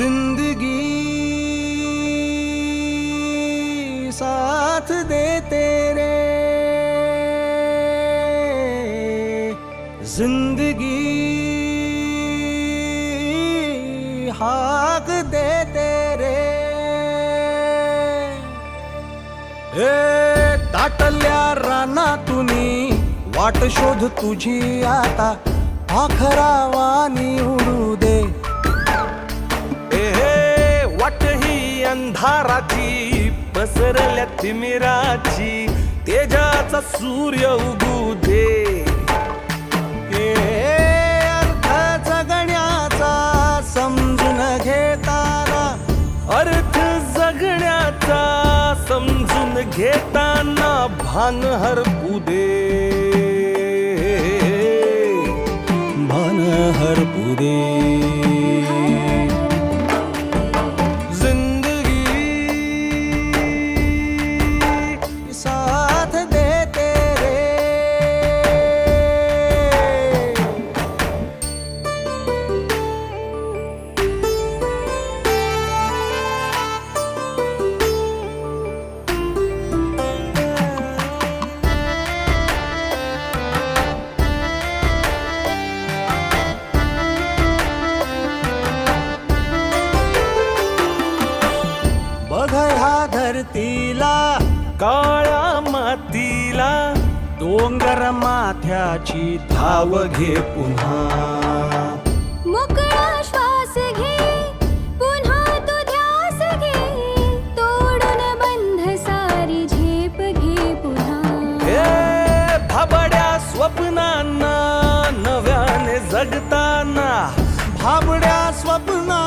जिंदगी साथ दे तेरे। जिंदगी हाक दे तेरे। ए राना रानातुनी वाट शोध तुझी आता आखरा अंधाराची पसरल्या तिमिराची तेजाचा सूर्य उगू दे. अर्थ जगण्याचा समजून घेताना अर्थ जगण्याचा समजून घेताना भान हरपू दे. भान हरपू दे. धरतीला काळ्या मातीला डोंगर माथ्याची धाव घे पुन्हा. मोकळा श्वास घे पुन्हा तू ध्यास घे तोडून बंध सारी झेप घे पुन्हा. भाबड्या स्वप्नांना नव्याने जगताना भाबड्या स्वप्नांना